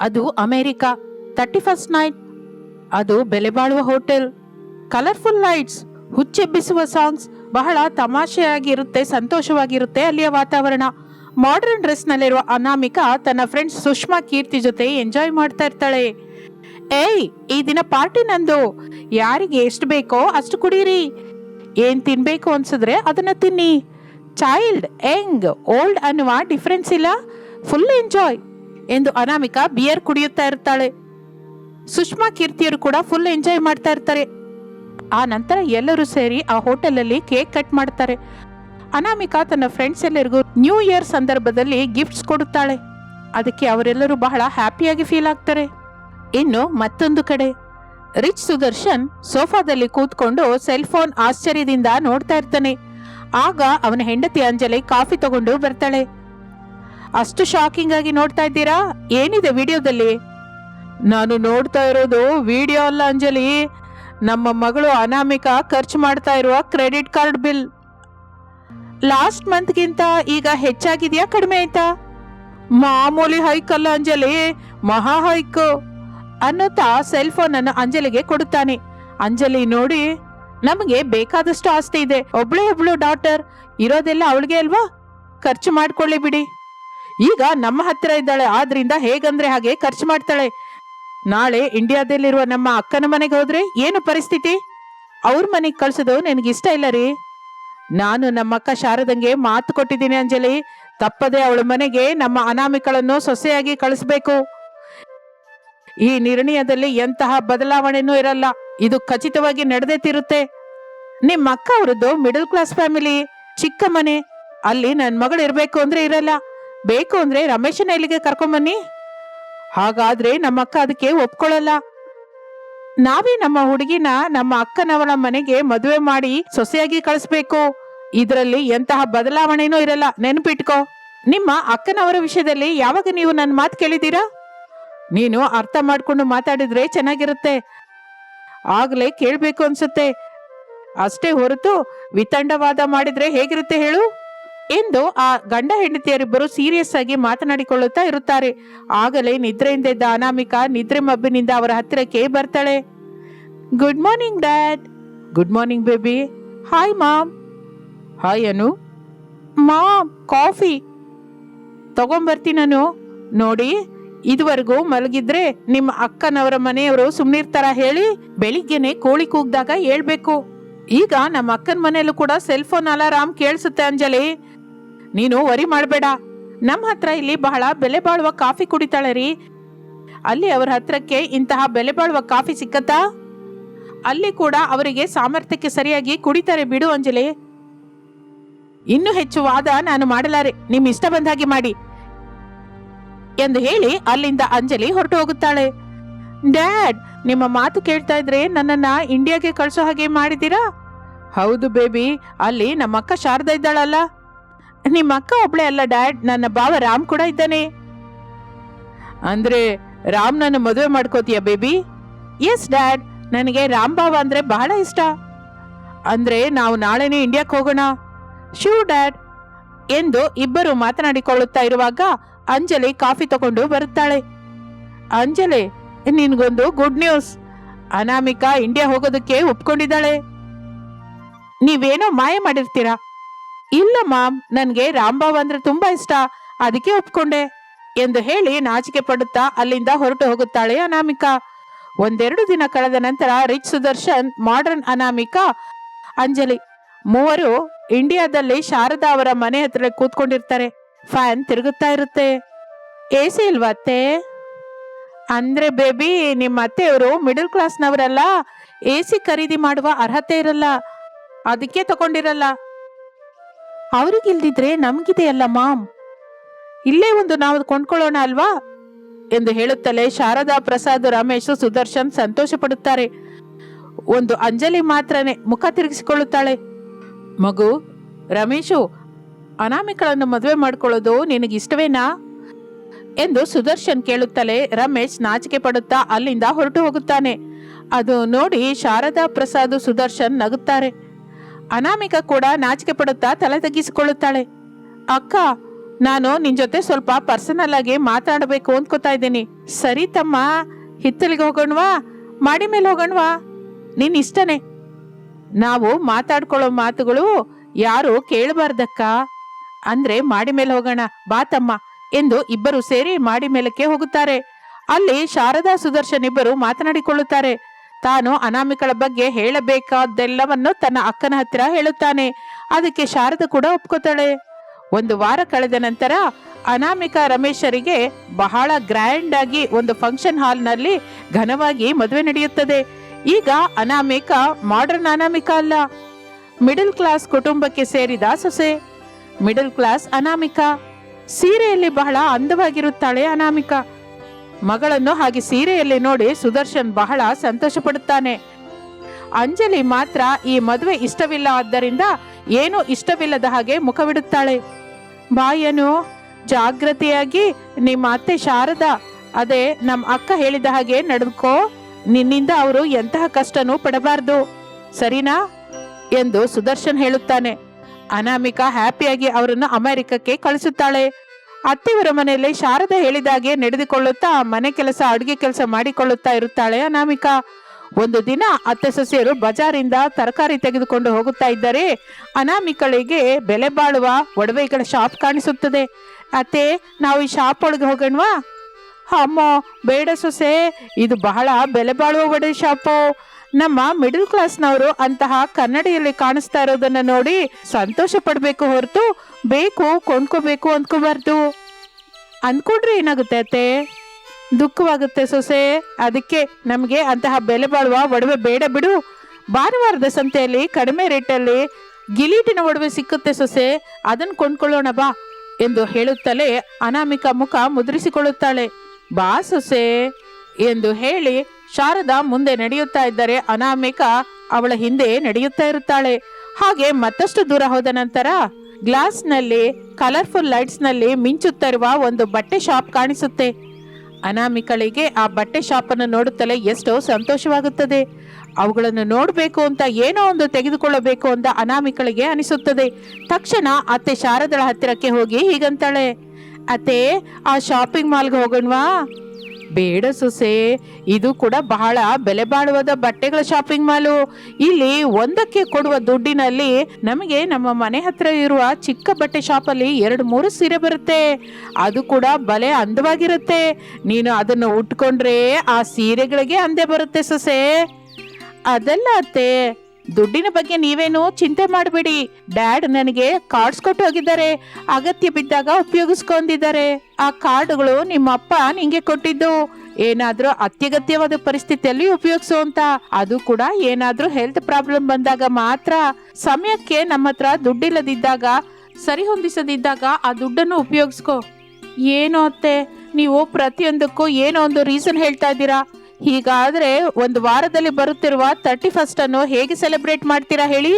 ಅದು ಅಮೆರಿಕ. Thirty first night. ಅದು ಬೆಲೆ ಬಾಳುವ ಹೋಟೆಲ್. Colourful lights. ಹುಚ್ಚೆಬ್ಬಿಸುವ ಸಾಂಗ್ಸ್ ಬಹಳ ತಮಾಷೆಯಾಗಿರುತ್ತೆ, ಸಂತೋಷವಾಗಿರುತ್ತೆ. ಅಲ್ಲಿಯ ವಾತಾವರಣ. ಮಾಡರ್ನ್ ಡ್ರೆಸ್ ನಲ್ಲಿರುವ ಅನಾಮಿಕಾ ತನ್ನ ಫ್ರೆಂಡ್ಸ್ ಸುಷ್ಮಾ ಕೀರ್ತಿ ಜೊತೆ ಎಂಜಾಯ್ ಮಾಡ್ತಾ ಇರ್ತಾಳೆ. ಏಯ್, ಈ ದಿನ ಪಾರ್ಟಿ ನಂದು. ಯಾರಿಗೆ ಎಷ್ಟು ಬೇಕೋ ಅಷ್ಟು ಕುಡೀರಿ. ಏನ್ ತಿನ್ಬೇಕು ಅನ್ಸಿದ್ರೆ ಅದನ್ನ ತಿನ್ನಿ. ಚೈಲ್ಡ್ ಯಂಗ್ ಓಲ್ಡ್ ಅನ್ನುವ ಡಿಫ್ರೆನ್ಸ್ ಇಲ್ಲ. ಫುಲ್ ಎಂಜಾಯ್ ಎಂದು ಅನಾಮಿಕಾ ಬಿಯರ್ ಕುಡಿಯುತ್ತಾ ಇರ್ತಾಳೆ. ಸುಷ್ಮಾ ಕೀರ್ತಿಯರು ಕೂಡ ಫುಲ್ ಎಂಜಾಯ್ ಮಾಡ್ತಾ ಇರ್ತಾರೆ. ಆ ನಂತರ ಎಲ್ಲರೂ ಸೇರಿ ಆ ಹೋಟೆಲಲ್ಲಿ ಕೇಕ್ ಕಟ್ ಮಾಡ್ತಾರೆ. ಅನಾಮಿಕಾ ತನ್ನ ಫ್ರೆಂಡ್ಸ್ ಎಲ್ಲರಿಗೂ ನ್ಯೂ ಇಯರ್ ಸಂದರ್ಭದಲ್ಲಿ ಗಿಫ್ಟ್ಸ್ ಕೊಡುತ್ತಾಳೆ. ಅದಕ್ಕೆ ಅವರೆಲ್ಲರೂ ಬಹಳ ಹ್ಯಾಪಿಯಾಗಿ ಫೀಲ್ ಆಗ್ತಾರೆ. ಇನ್ನು ಮತ್ತೊಂದು ಕಡೆ. ರಿಚ್ ಸುದರ್ಶನ್ ಸೋಫಾದಲ್ಲಿ ಕೂತ್ಕೊಂಡು ಸೆಲ್ ಫೋನ್ ಆಶ್ಚರ್ಯದಿಂದ ನೋಡ್ತಾ ಇರ್ತಾನೆ. ಆಗ ಅವನ ಹೆಂಡತಿ ಅಂಜಲಿ ಕಾಫಿ ತಗೊಂಡು ಬರ್ತಾಳೆ. ಅಷ್ಟು ಶಾಕಿಂಗ್ ಆಗಿ ನೋಡ್ತಾ ಇದ್ದೀರಾ? ಏನಿದೆ ವಿಡಿಯೋದಲ್ಲಿ? ನಾನು ನೋಡ್ತಾ ಇರೋದು ವಿಡಿಯೋ ಅಲ್ಲ ಅಂಜಲಿ. ನಮ್ಮ ಮಗಳು ಅನಾಮಿಕ ಖರ್ಚು ಮಾಡ್ತಾ ಇರುವ ಕ್ರೆಡಿಟ್ ಕಾರ್ಡ್ ಬಿಲ್. ಲಾಸ್ಟ್ ಮಂತ್ಗಿಂತ ಈಗ ಹೆಚ್ಚಾಗಿದೆಯಾ ಕಡಿಮೆ ಆಯ್ತಾ? ಮಾಮೂಲಿ ಹೈಕ್ ಅಲ್ಲ ಅಂಜಲಿ, ಮಹಾ ಹೈಕ್ ಅನ್ನುತ್ತಾ ಸೆಲ್ ಫೋನ್ ಅನ್ನು ಅಂಜಲಿಗೆ ಕೊಡುತ್ತಾನೆ. ಅಂಜಲಿ ನೋಡಿ, ನಮಗೆ ಬೇಕಾದಷ್ಟು ಆಸ್ತಿ ಇದೆ. ಒಬ್ಳೇ ಒಬ್ಳು ಡಾಕ್ಟರ್, ಇರೋದೆಲ್ಲ ಅವಳಿಗೆ ಅಲ್ವಾ? ಖರ್ಚು ಮಾಡ್ಕೊಳ್ಳಿ ಬಿಡಿ. ಈಗ ನಮ್ಮ ಹತ್ತಿರ ಇದ್ದಾಳೆ, ಆದ್ರಿಂದ ಹೇಗಂದ್ರೆ ಹಾಗೆ ಖರ್ಚು ಮಾಡ್ತಾಳೆ. ನಾಳೆ ಇಂಡಿಯಾದಲ್ಲಿರುವ ನಮ್ಮ ಅಕ್ಕನ ಮನೆಗೆ ಹೋದ್ರೆ ಏನು ಪರಿಸ್ಥಿತಿ? ಅವ್ರ ಮನೆಗೆ ಕಳ್ಸೋದು ನಿನಗೆ ಇಷ್ಟ ಇಲ್ಲ ರೀ. ನಾನು ನಮ್ಮ ಅಕ್ಕ ಶಾರದಂಗೆ ಮಾತು ಕೊಟ್ಟಿದ್ದೀನಿ ಅಂಜಲಿ. ತಪ್ಪದೆ ಅವಳ ಮನೆಗೆ ನಮ್ಮ ಅನಾಮಿಕಳನ್ನು ಸೊಸೆಯಾಗಿ ಕಳಿಸ್ಬೇಕು. ಈ ನಿರ್ಣಯದಲ್ಲಿ ಎಂತಹ ಬದಲಾವಣೆನೂ ಇರಲ್ಲ. ಇದು ಖಚಿತವಾಗಿ ನಡೆದೇ ತಿರುತ್ತೆ. ನಿಮ್ಮ ಅಕ್ಕ ಅವರದ್ದು ಮಿಡಲ್ ಕ್ಲಾಸ್ ಫ್ಯಾಮಿಲಿ, ಚಿಕ್ಕ ಮನೆ. ಅಲ್ಲಿ ನನ್ನ ಮಗಳು ಇರಬೇಕು ಅಂದ್ರೆ ಇರಲ್ಲ. ಬೇಕು ಅಂದ್ರೆ ರಮೇಶನ ಇಲ್ಲಿಗೆ ಕರ್ಕೊಂಬನ್ನಿ ಹಾಗಾದ್ರೆ ನಮ್ಮ ಅಕ್ಕ ಅದಕ್ಕೆ ಒಪ್ಕೊಳ್ಳಲ್ಲ ನಾವೇ ನಮ್ಮ ಹುಡುಗಿನ ನಮ್ಮ ಅಕ್ಕನವರ ಮನೆಗೆ ಮದುವೆ ಮಾಡಿ ಸೊಸೆಯಾಗಿ ಕಳಿಸ್ಬೇಕು. ಇದರಲ್ಲಿ ಎಂತಹ ಬದಲಾವಣೆನೂ ಇರಲ್ಲ. ನೆನಪಿಟ್ಕೋ. ನಿಮ್ಮ ಅಕ್ಕನವರ ವಿಷಯದಲ್ಲಿ ಯಾವಾಗ ನೀವು ನನ್ನ ಮಾತು ಕೇಳಿದ್ದೀರಾ? ನೀನು ಅರ್ಥ ಮಾಡ್ಕೊಂಡು ಮಾತಾಡಿದ್ರೆ ಚೆನ್ನಾಗಿರುತ್ತೆ. ಆಗ್ಲೇ ಕೇಳ್ಬೇಕು ಅನ್ಸುತ್ತೆ. ಅಷ್ಟೇ ಹೊರತು ವಿತಂಡವಾದ ಮಾಡಿದ್ರೆ ಹೇಗಿರುತ್ತೆ ಹೇಳು? ಎಂದು ಆ ಗಂಡ ಹೆಂಡತಿಯರಿಬ್ಬರು ಸೀರಿಯಸ್ ಆಗಿ ಮಾತನಾಡಿಕೊಳ್ಳುತ್ತಾ ಇರುತ್ತಾರೆ. ಆಗಲೇ ನಿದ್ರೆಯಿಂದ ಇದ್ದ ಅನಾಮಿಕಾ ನಿದ್ರೆ ಮಬ್ಬಿನಿಂದ ಅವರ ಹತ್ತಿರಕ್ಕೆ ಬರ್ತಾಳೆ. Good morning dad good morning baby hi mom hi Anu. Mom coffee ತಗೊಂಬರ್ತೀನಿ ನಾನು ನೋಡಿ, ಇದುವರೆಗೂ ಮಲಗಿದ್ರೆ ನಿಮ್ಮ ಅಕ್ಕನವರ ಮನೆಯವರು ಸುಮ್ಮನಿರ್ತಾರ ಹೇಳಿ ಬೆಳಿಗ್ಗೆನೆ ಕೋಳಿ ಕೂಗ್ದಾಗ ಹೇಳ್ಬೇಕು. ಈಗ ನಮ್ಮ ಅಕ್ಕನ ಮನೆಯಲ್ಲೂ ಕೂಡ ಸೆಲ್ ಫೋನ್ ಅಲಾರಾಮ್ ಕೇಳಿಸುತ್ತೆ, ಅಂಜಲಿ. ನೀನು ವರಿ ಮಾಡಬೇಡ. ನಮ್ಮ ಹತ್ರ ಇಲ್ಲಿ ಬಹಳ ಬೆಲೆ ಬಾಳುವ ಕಾಫಿ ಕುಡಿತಾಳೆ ರೀ. ಅಲ್ಲಿ ಅವರ ಹತ್ರಕ್ಕೆ ಇಂತಹ ಬೆಲೆ ಬಾಳುವ ಕಾಫಿ ಸಿಕ್ಕತ್ತಾ? ಅಲ್ಲಿ ಕೂಡ ಅವರಿಗೆ ಸಾಮರ್ಥ್ಯಕ್ಕೆ ಸರಿಯಾಗಿ ಕುಡಿತಾರೆ ಬಿಡು ಅಂಜಲಿ. ಇನ್ನು ಹೆಚ್ಚು ವಾದ ನಾನು ಮಾಡಲಾರೆ. ನಿಮ್ ಇಷ್ಟ ಬಂದ ಹಾಗೆ ಮಾಡಿ. ಎಂದು ಹೇಳಿ ಅಲ್ಲಿಂದ ಅಂಜಲಿ ಹೊರಟು ಹೋಗುತ್ತಾಳೆ. ಡ್ಯಾಡ್, ನಿಮ್ಮ ಮಾತು ಕೇಳ್ತಾ ಇದ್ರೆ ನನ್ನನ್ನ ಇಂಡಿಯಾಗೆ ಕಳಿಸೋ ಹಾಗೆ ಮಾಡಿದೀರಾ ಹೌದು ಬೇಬಿ, ಅಲ್ಲಿ ನಮ್ಮ ಅಕ್ಕ ಶಾರದಾ ಇದ್ದಾಳಲ್ಲ. ನಿಮ್ಮ ಅಕ್ಕ ಒಬ್ಳೆ ಅಲ್ಲ, ಡ್ಯಾಡ್. ನನ್ನ ಬಾವ ರಾಮ್ ಕೂಡ ಇದ್ದಾನೆ. ಅಂದ್ರೆ ರಾಮ್ ನನ್ನ ಮದುವೆ ಮಾಡ್ಕೋತೀಯ, ಬೇಬಿ? S dad. ನನಗೆ ರಾಮ್ ಭಾವ ಅಂದ್ರೆ ಬಹಳ ಇಷ್ಟ. ಅಂದ್ರೆ ನಾವು ನಾಳೆನೇ ಇಂಡಿಯಾಕ್ಕೆ ಹೋಗೋಣ. Sure dad. ಎಂದು ಇಬ್ಬರು ಮಾತನಾಡಿಕೊಳ್ಳುತ್ತಾ ಇರುವಾಗ ಅಂಜಲಿ ಕಾಫಿ ತಗೊಂಡು ಬರುತ್ತಾಳೆ. ಅಂಜಲಿ, ನಿನ್ಗೊಂದು ಗುಡ್ ನ್ಯೂಸ್ ಅನಾಮಿಕಾ ಇಂಡಿಯಾ ಹೋಗೋದಕ್ಕೆ ಒಪ್ಕೊಂಡಿದ್ದಾಳೆ. ನೀವೇನೋ ಮಾಯ ಮಾಡಿರ್ತೀರಾ? ಇಲ್ಲ ಮಾಮ್, ನನ್ಗೆ ರಾಂಬಾವ್ ಅಂದ್ರೆ ತುಂಬಾ ಇಷ್ಟ. ಅದಕ್ಕೆ ಒಪ್ಕೊಂಡೆ ಎಂದು ಹೇಳಿ ನಾಚಿಕೆ ಪಡುತ್ತಾ ಅಲ್ಲಿಂದ ಹೊರಟು ಹೋಗುತ್ತಾಳೆ ಅನಾಮಿಕಾ. ಒಂದೆರಡು ದಿನ ಕಳೆದ ನಂತರ ರಿಚ್ ಸುದರ್ಶನ್, ಮಾಡರ್ನ್ ಅನಾಮಿಕಾ, ಅಂಜಲಿ ಮೂವರು ಇಂಡಿಯಾದಲ್ಲಿ ಶಾರದಾ ಅವರ ಮನೆ ಹತ್ರ ಕೂತ್ಕೊಂಡಿರ್ತಾರೆ. ಫ್ಯಾನ್ ತಿರುಗುತ್ತಾ ಇರುತ್ತೆ. ಎ ಸಿ ಇಲ್ವಾ ಅತ್ತೆ? ಅಂದ್ರೆ ಬೇಬಿ, ನಿಮ್ಮ ಅತ್ತೆಯವರು ಮಿಡಲ್ ಕ್ಲಾಸ್ನವರಲ್ಲ ಎ ಸಿ ಖರೀದಿ ಮಾಡುವ ಅರ್ಹತೆ ಇರಲ್ಲ. ಅದಕ್ಕೆ ತಗೊಂಡಿರಲ್ಲ. ಅವ್ರಿಗಿಲ್ದಿದ್ರೆ ನಮ್ಗಿದೆಯಲ್ಲ ಮಾಮ್. ಇಲ್ಲೇ ಒಂದು ನಾವು ಕೊಂಡ್ಕೊಳ್ಳೋಣ ಅಲ್ವಾ? ಎಂದು ಹೇಳುತ್ತಲೇ ಶಾರದಾ ಪ್ರಸಾದ್, ರಮೇಶ್, ಸುದರ್ಶನ್ ಸಂತೋಷ ಪಡುತ್ತಾರೆ ಒಂದು ಅಂಜಲಿ ಮಾತ್ರನೇ ಮುಖ ತಿರುಗಿಸಿಕೊಳ್ಳುತ್ತಾಳೆ. ಮಗು, ರಮೇಶು, ಅನಾಮಿಕಳನ್ನು ಮದುವೆ ಮಾಡ್ಕೊಳ್ಳೋದು ನಿನಗಿಷ್ಟವೇನಾ? ಎಂದು ಸುದರ್ಶನ್ ಕೇಳುತ್ತಲೇ ರಮೇಶ್ ನಾಚಿಕೆ ಪಡುತ್ತಾ ಅಲ್ಲಿಂದ ಹೊರಟು ಹೋಗುತ್ತಾನೆ. ಅದು ನೋಡಿ ಶಾರದಾ ಪ್ರಸಾದ್, ಸುದರ್ಶನ್ ನಗುತ್ತಾರೆ. ಅನಾಮಿಕ ಕೂಡ ನಾಚಿಕೆ ಪಡುತ್ತಾ ತಲೆ ತಗ್ಗಿಸಿಕೊಳ್ಳುತ್ತಾಳೆ. ಅಕ್ಕ, ನಾನು ನಿನ್ ಜೊತೆ ಸ್ವಲ್ಪ ಪರ್ಸನಲ್ ಆಗಿ ಮಾತಾಡಬೇಕು ಅಂದ್ಕೋತಾ ಇದ್ದೀನಿ. ಸರಿ ತಮ್ಮ, ಹಿತ್ತಲಿಗೆ ಹೋಗೋಣವಾ? ಮಾಡಿ ಮೇಲೆ ಹೋಗೋಣವಾ? ನಿನ್ ಇಷ್ಟನೇ. ನಾವು ಮಾತಾಡ್ಕೊಳ್ಳೋ ಮಾತುಗಳು ಯಾರು ಕೇಳಬಾರ್ದಕ್ಕ. ಅಂದ್ರೆ ಮಾಡಿ ಮೇಲೆ ಹೋಗೋಣ, ಬಾ ತಮ್ಮ, ಎಂದು ಇಬ್ಬರು ಸೇರಿ ಮಾಡಿ ಮೇಲಕ್ಕೆ ಹೋಗುತ್ತಾರೆ. ಅಲ್ಲಿ ಶಾರದಾ ಸುದರ್ಶನ್ ಇಬ್ಬರು ಮಾತನಾಡಿಕೊಳ್ಳುತ್ತಾರೆ. ತಾನು ಅನಾಮಿಕಳ ಬಗ್ಗೆ ಹೇಳಬೇಕಾದ್ದೆಲ್ಲವನ್ನು ತನ್ನ ಅಕ್ಕನ ಹತ್ತಿರ ಹೇಳುತ್ತಾನೆ. ಅದಕ್ಕೆ ಶಾರದ ಕೂಡ ಒಪ್ಕೋತಾಳೆ. ಒಂದು ವಾರ ಕಳೆದ ನಂತರ ಅನಾಮಿಕಾ ರಮೇಶರಿಗೆ ಬಹಳ ಗ್ರ್ಯಾಂಡ್ ಆಗಿ ಒಂದು ಫಂಕ್ಷನ್ ಹಾಲ್ನಲ್ಲಿ ಘನವಾಗಿ ಮದುವೆ ನಡೆಯುತ್ತದೆ. ಈಗ ಅನಾಮಿಕಾ ಮಾಡರ್ನ್ ಅನಾಮಿಕಾ ಅಲ್ಲ. ಮಿಡಲ್ ಕ್ಲಾಸ್ ಕುಟುಂಬಕ್ಕೆ ಸೇರಿದ ಸೊಸೆ. Middle class Anamika. ಸೀರೆಯಲ್ಲಿ ಬಹಳ ಅಂದವಾಗಿರುತ್ತಾಳೆ ಅನಾಮಿಕಾ. ಮಗಳನ್ನು ಹಾಗೆ ಸೀರೆಯಲ್ಲಿ ನೋಡಿ ಸುದರ್ಶನ್ ಬಹಳ ಸಂತೋಷ ಪಡುತ್ತಾನೆ ಅಂಜಲಿ ಮಾತ್ರ ಈ ಮದುವೆ ಇಷ್ಟವಿಲ್ಲ ಆದ್ದರಿಂದ ಏನೂ ಇಷ್ಟವಿಲ್ಲದ ಹಾಗೆ ಮುಖವಿಡುತ್ತಾಳೆ. ಬಾಯನು ಜಾಗ್ರತೆಯಾಗಿ ನಿಮ್ಮ ಅತ್ತೆ ಶಾರದ, ಅದೇ ನಮ್ಮ ಅಕ್ಕ ಹೇಳಿದ ಹಾಗೆ ನಡೆದುಕೋ ನಿನ್ನಿಂದ ಅವರು ಎಂತಹ ಕಷ್ಟನೂ ಪಡಬಾರ್ದು. ಸರಿನಾ? ಎಂದು ಸುದರ್ಶನ್ ಹೇಳುತ್ತಾನೆ. ಅನಾಮಿಕಾ ಹ್ಯಾಪಿಯಾಗಿ ಅವರನ್ನು ಅಮೆರಿಕಕ್ಕೆ ಕಳಿಸುತ್ತಾಳೆ. ಅತ್ತೆಯವರ ಮನೆಯಲ್ಲಿ ಶಾರದಾ ಹೇಳಿದಾಗೆ ನಡೆದುಕೊಳ್ಳುತ್ತಾ ಮನೆ ಕೆಲಸ, ಅಡುಗೆ ಕೆಲಸ ಮಾಡಿಕೊಳ್ಳುತ್ತಾ ಇರುತ್ತಾಳೆ. ಅನಾಮಿಕಾ, ಒಂದು ದಿನ ಅತ್ತೆ ಸೊಸೆಯರು ಬಜಾರಿಂದ ತರಕಾರಿ ತೆಗೆದುಕೊಂಡು ಹೋಗುತ್ತಾ ಇದ್ದರೆ ಅನಾಮಿಕಳಿಗೆ ಬೆಲೆ ಬಾಳುವ ಒಡವೆಗಳ ಶಾಪ್ ಕಾಣಿಸುತ್ತದೆ. ಅತ್ತೆ, ನಾವು ಈ ಶಾಪ್ ಒಳಗೆ ಹೋಗೋಣವಾ? ಅಮ್ಮ, ಬೇಡ ಸೊಸೆ, ಇದು ಬಹಳ ಬೆಲೆ ಬಾಳುವ ಒಡವೆ ಶಾಪು. ನಮ್ಮ ಮಿಡಲ್ ಕ್ಲಾಸ್ನವರು ಅಂತಹ ಕನ್ನಡಿಯಲ್ಲಿ ಕಾಣಿಸ್ತಾ ಇರೋದನ್ನ ನೋಡಿ ಸಂತೋಷ ಪಡಬೇಕು ಹೊರತು ಬೇಕು, ಕೊಂಡ್ಕೋಬೇಕು ಅಂದ್ಕೋಬಾರ್ದು. ಅಂದ್ಕೊಂಡ್ರೆ ಏನಾಗುತ್ತೆ ಅತ್ತೆ? ದುಃಖವಾಗುತ್ತೆ ಸೊಸೆ. ಅದಕ್ಕೆ ನಮಗೆ ಅಂತಹ ಬೆಲೆ ಬಾಳುವ ಒಡವೆ ಬೇಡ ಬಿಡು. ಭಾನುವಾರದ ಸಂತೆಯಲ್ಲಿ ಕಡಿಮೆ ರೇಟಲ್ಲಿ ಗಿಲೀಟಿನ ಒಡವೆ ಸಿಕ್ಕುತ್ತೆ ಸೊಸೆ. ಅದನ್ನು ಕೊಂಡ್ಕೊಳ್ಳೋಣ ಬಾ ಎಂದು ಹೇಳುತ್ತಲೇ ಅನಾಮಿಕ ಮುಖ ಮುದ್ರಿಸಿಕೊಳ್ಳುತ್ತಾಳೆ. ಬಾ ಸೊಸೆ ಎಂದು ಹೇಳಿ ಶಾರದಾ ಮುಂದೆ ನಡೆಯುತ್ತಾ ಇದ್ದರೆ ಅನಾಮಿಕ ಅವಳ ಹಿಂದೆ ನಡೆಯುತ್ತಾ ಇರುತ್ತಾಳೆ. ಹಾಗೆ ಮತ್ತಷ್ಟು ದೂರ ಹೋದ ನಂತರ ಗ್ಲಾಸ್ನಲ್ಲಿ, ಕಲರ್ಫುಲ್ ಲೈಟ್ಸ್ನಲ್ಲಿ ಮಿಂಚುತ್ತಿರುವ ಒಂದು ಬಟ್ಟೆ ಶಾಪ್ ಕಾಣಿಸುತ್ತೆ. ಅನಾಮಿಕಳಿಗೆ ಆ ಬಟ್ಟೆ ಶಾಪನ್ನು ನೋಡುತ್ತಲೇ ಎಷ್ಟೋ ಸಂತೋಷವಾಗುತ್ತದೆ. ಅವುಗಳನ್ನು ನೋಡಬೇಕು ಅಂತ ಏನೋ ಒಂದು ತೆಗೆದುಕೊಳ್ಳಬೇಕು ಅಂತ ಅನಾಮಿಕಳಿಗೆ ಅನಿಸುತ್ತದೆ. ತಕ್ಷಣ ಅತ್ತೆ ಶಾರದಳ ಹತ್ತಿರಕ್ಕೆ ಹೋಗಿ ಹೀಗಂತಾಳೆ. ಅತ್ತೆ, ಆ ಶಾಪಿಂಗ್ ಮಾಲ್ಗೆ ಹೋಗೋಣವಾ? ಬೇಡ ಸೊಸೆ, ಇದು ಕೂಡ ಬಹಳ ಬೆಲೆ ಬಾಳುವದ ಬಟ್ಟೆಗಳ ಶಾಪಿಂಗ್ ಮಾಲು ಇಲ್ಲಿ ಒಂದಕ್ಕೆ ಕೊಡುವ ದುಡ್ಡಿನಲ್ಲಿ ನಮಗೆ ನಮ್ಮ ಮನೆ ಹತ್ರ ಇರುವ ಚಿಕ್ಕ ಬಟ್ಟೆ ಶಾಪಲ್ಲಿ ಎರಡು ಮೂರು ಸೀರೆ ಬರುತ್ತೆ. ಅದು ಕೂಡ ಬಲೆ ಅಂದವಾಗಿರುತ್ತೆ. ನೀನು ಅದನ್ನು ಉಟ್ಕೊಂಡ್ರೆ ಆ ಸೀರೆಗಳಿಗೆ ಅಂದೇ ಬರುತ್ತೆ ಸೊಸೆ. ಅದೆಲ್ಲ ಅತ್ತೆ ದುಡ್ಡಿನ ಬಗ್ಗೆ ನೀವೇನು ಚಿಂತೆ ಮಾಡಬೇಡಿ. ಡ್ಯಾಡ್ ನನಗೆ ಕಾರ್ಡ್ಸ್ ಕೊಟ್ಟು ಹೋಗಿದ್ದಾರೆ. ಅಗತ್ಯ ಬಿದ್ದಾಗ ಉಪಯೋಗಿಸ್ಕೊಂಡಿದ್ದಾರೆ. ಆ ಕಾರ್ಡ್ಗಳು ನಿಮ್ಮ ಅಪ್ಪ ನಿಂಗೆ ಕೊಟ್ಟಿದ್ದು. ಏನಾದ್ರೂ ಅತ್ಯಗತ್ಯವಾದ ಪರಿಸ್ಥಿತಿಯಲ್ಲಿ ಉಪಯೋಗಿಸುವಂತ ಅದು ಕೂಡ ಏನಾದ್ರೂ ಹೆಲ್ತ್ ಪ್ರಾಬ್ಲಮ್ ಬಂದಾಗ ಮಾತ್ರ. ಸಮಯಕ್ಕೆ ನಮ್ಮ ಹತ್ರ ದುಡ್ಡಿಲ್ಲದಿದ್ದಾಗ ಸರಿ ಹೊಂದಿಸದಿದ್ದಾಗ ಆ ದುಡ್ಡನ್ನು ಉಪಯೋಗಿಸ್ಕೋ. ಏನು ಅತ್ತೆ? ನೀವು ಪ್ರತಿಯೊಂದಕ್ಕೂ ಏನೋ ಒಂದು ರೀಸನ್ ಹೇಳ್ತಾ ಇದ್ದೀರಾ? ಹೀಗಾದ್ರೆ ಒಂದು ವಾರದಲ್ಲಿ ಬರುತ್ತಿರುವ ತರ್ಟಿ ಫಸ್ಟ್ ಅನ್ನು ಹೇಗೆ ಸೆಲೆಬ್ರೇಟ್ ಮಾಡ್ತೀರಾ ಹೇಳಿ?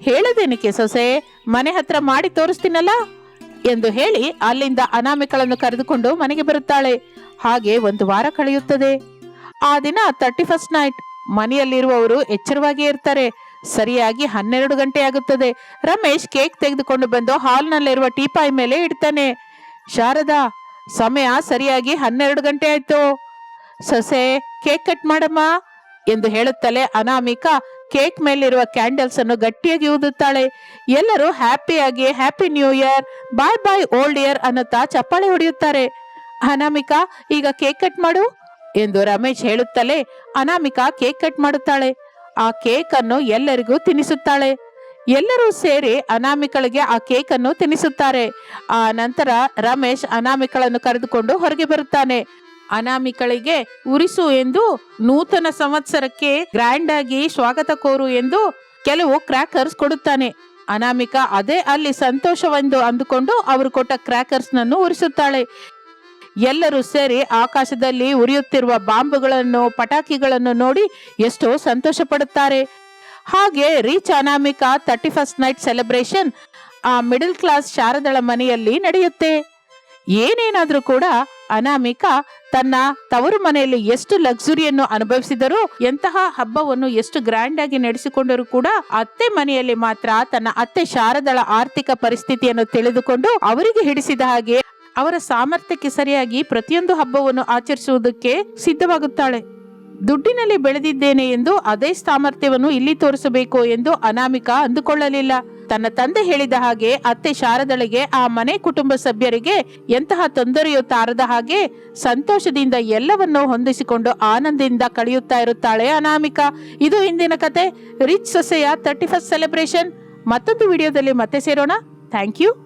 ಹೇಳೋದೇನಕ್ಕೆ ಸೊಸೆ ಮನೆ ಹತ್ರ ಮಾಡಿ ತೋರಿಸ್ತೀನಲ್ಲ? ಎಂದು ಹೇಳಿ ಅಲ್ಲಿಂದ ಅನಾಮಿಕಳನ್ನು ಕರೆದುಕೊಂಡು ಮನೆಗೆ ಬರುತ್ತಾಳೆ. ಹಾಗೆ ಒಂದು ವಾರ ಕಳೆಯುತ್ತದೆ. ಆ ದಿನ ತರ್ಟಿ ಫಸ್ಟ್ ನೈಟ್ ಮನೆಯಲ್ಲಿರುವವರು ಎಚ್ಚರವಾಗಿ ಇರ್ತಾರೆ. ಸರಿಯಾಗಿ ಹನ್ನೆರಡು ಗಂಟೆ ಆಗುತ್ತದೆ. ರಮೇಶ್ ಕೇಕ್ ತೆಗೆದುಕೊಂಡು ಬಂದು ಹಾಲ್ನಲ್ಲಿರುವ ಟೀಪಾಯ್ ಮೇಲೆ ಇಡ್ತಾನೆ. ಶಾರದಾ, ಸಮಯ ಸರಿಯಾಗಿ ಹನ್ನೆರಡು ಗಂಟೆ ಆಯ್ತು. ಸೊಸೆ, ಕೇಕ್ ಕಟ್ ಮಾಡಮ್ಮ ಎಂದು ಹೇಳುತ್ತಲೇ ಅನಾಮಿಕಾ ಕೇಕ್ ಮೇಲಿರುವ ಕ್ಯಾಂಡಲ್ಸ್ ಅನ್ನು ಗಟ್ಟಿಯಾಗಿ ಊದುತ್ತಾಳೆ ಎಲ್ಲರೂ ಹ್ಯಾಪಿಯಾಗಿ happy new year, bye bye old year ಅನ್ನುತ್ತಾ ಚಪ್ಪಾಳೆ ಹೊಡೆಯುತ್ತಾರೆ. ಅನಾಮಿಕಾ, ಈಗ ಕೇಕ್ ಕಟ್ ಮಾಡು ಎಂದು ರಮೇಶ್ ಹೇಳುತ್ತಲೇ ಅನಾಮಿಕಾ ಕೇಕ್ ಕಟ್ ಮಾಡುತ್ತಾಳೆ. ಆ ಕೇಕ್ ಅನ್ನು ಎಲ್ಲರಿಗೂ ತಿನ್ನಿಸುತ್ತಾಳೆ ಎಲ್ಲರೂ ಸೇರಿ ಅನಾಮಿಕಳಿಗೆ ಆ ಕೇಕ್ ಅನ್ನು ತಿನ್ನಿಸುತ್ತಾರೆ ಆ ನಂತರ ರಮೇಶ್ ಅನಾಮಿಕಳನ್ನು ಕರೆದುಕೊಂಡು ಹೊರಗೆ ಬರುತ್ತಾನೆ. ಅನಾಮಿಕಳಿಗೆ ಉರಿಸು ಎಂದು ನೂತನ ಸಂವತ್ಸರಕ್ಕೆ ಗ್ರ್ಯಾಂಡ್ ಆಗಿ ಸ್ವಾಗತ ಕೋರು ಎಂದು ಕೆಲವು ಕ್ರ್ಯಾಕರ್ಸ್ ಕೊಡುತ್ತಾನೆ. ಅನಾಮಿಕಾ ಅದೇ ಅಲ್ಲಿ ಸಂತೋಷವೆಂದು ಅಂದುಕೊಂಡು ಅವರು ಕೊಟ್ಟ ಕ್ರ್ಯಾಕರ್ಸ್ ನನ್ನು ಉರಿಸುತ್ತಾಳೆ. ಎಲ್ಲರೂ ಸೇರಿ ಆಕಾಶದಲ್ಲಿ ಉರಿಯುತ್ತಿರುವ ಬಾಂಬುಗಳನ್ನು, ಪಟಾಕಿಗಳನ್ನು ನೋಡಿ ಎಷ್ಟೋ ಸಂತೋಷ ಪಡುತ್ತಾರೆ ಹಾಗೆ rich Anamika thirty first night celebration ಆ ಮಿಡಲ್ ಕ್ಲಾಸ್ ಶಾರದಳ ಮನೆಯಲ್ಲಿ ನಡೆಯುತ್ತೆ. ಏನೇನಾದ್ರೂ ಕೂಡ ಅನಾಮಿಕ ತನ್ನ ತವರು ಮನೆಯಲ್ಲಿ ಎಷ್ಟು ಲಕ್ಸುರಿಯನ್ನು ಅನುಭವಿಸಿದರೂ ಎಂತಹ ಹಬ್ಬವನ್ನು ಎಷ್ಟು ಗ್ರ್ಯಾಂಡ್ ಆಗಿ ನಡೆಸಿಕೊಂಡರೂ ಕೂಡ ಅತ್ತೆ ಮನೆಯಲ್ಲಿ ಮಾತ್ರ ತನ್ನ ಅತ್ತೆ ಶಾರದಳ ಆರ್ಥಿಕ ಪರಿಸ್ಥಿತಿಯನ್ನು ತಿಳಿದುಕೊಂಡು ಅವರಿಗೆ ಹಿಡಿಸಿದ ಹಾಗೆ ಅವರ ಸಾಮರ್ಥ್ಯಕ್ಕೆ ಸರಿಯಾಗಿ ಪ್ರತಿಯೊಂದು ಹಬ್ಬವನ್ನು ಆಚರಿಸುವುದಕ್ಕೆ ಸಿದ್ಧವಾಗುತ್ತಾಳೆ. ದುಡ್ಡಿನಲ್ಲಿ ಬೆಳೆದಿದ್ದೇನೆ ಎಂದು ಅದೇ ಸಾಮರ್ಥ್ಯವನ್ನು ಇಲ್ಲಿ ತೋರಿಸಬೇಕು ಎಂದು ಅನಾಮಿಕಾ ಅಂದುಕೊಳ್ಳಲಿಲ್ಲ. ತನ್ನ ತಂದೆ ಹೇಳಿದ ಹಾಗೆ ಅತ್ತೆ ಶಾರದಳಿಗೆ, ಆ ಮನೆ ಕುಟುಂಬ ಸಭ್ಯರಿಗೆ ಎಂತಹ ತೊಂದರೆಯು ತಾರದ ಹಾಗೆ ಸಂತೋಷದಿಂದ ಎಲ್ಲವನ್ನೂ ಹೊಂದಿಸಿಕೊಂಡು ಆನಂದದಿಂದ ಕಳೆಯುತ್ತಾ ಇರುತ್ತಾಳೆ ಅನಾಮಿಕಾ. ಇದು ಇಂದಿನ ಕತೆ. ರಿಚ್ ಸೊಸೆಯ ತರ್ಟಿ ಫಸ್ಟ್ ಸೆಲೆಬ್ರೇಷನ್ ಮತ್ತೊಂದು ವಿಡಿಯೋದಲ್ಲಿ ಮತ್ತೆ ಸೇರೋಣ. Thank you